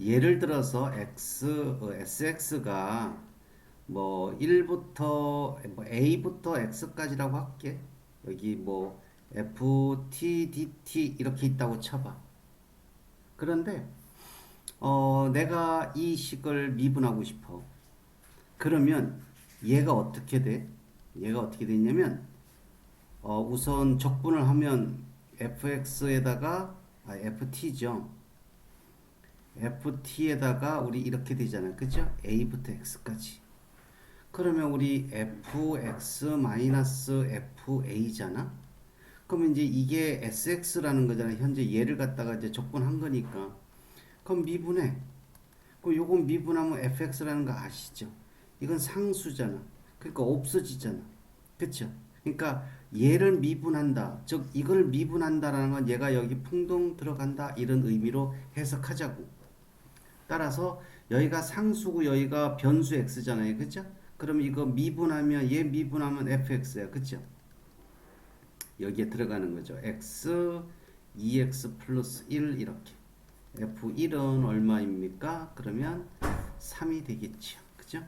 예를 들어서 x 어, sx가 뭐 1부터 뭐 a부터 x까지라고 할게. 여기 뭐 ft dt 이렇게 있다고 쳐봐. 그런데 어 내가 이 식을 미분하고 싶어. 그러면 얘가 어떻게 돼? 얘가 어떻게 되냐면 어 우선 적분을 하면 fx에다가 아 ft죠. Ft에다가 우리 이렇게 되잖아요. 그죠? a부터 x까지. 그러면 우리 fx-fa잖아. 그러면 이제 이게 sx라는 거잖아. 현재 얘를 갖다가 이제 적분한 거니까. 그럼 미분해. 그럼 요건 미분하면 fx라는 거 아시죠? 이건 상수잖아. 그러니까 없어지잖아. 그쵸? 그러니까 얘를 미분한다. 즉 이걸 미분한다라는 건 얘가 여기 풍동 들어간다 이런 의미로 해석하자고. 따라서 여기가 상수고 여기가 변수 x잖아요. 그죠? 그럼 이거 미분하면 얘 미분하면 fx야. 그죠? 여기에 들어가는 거죠. x 2x 플러스 1 이렇게. f1은 얼마입니까? 그러면 3이 되겠죠. 그죠?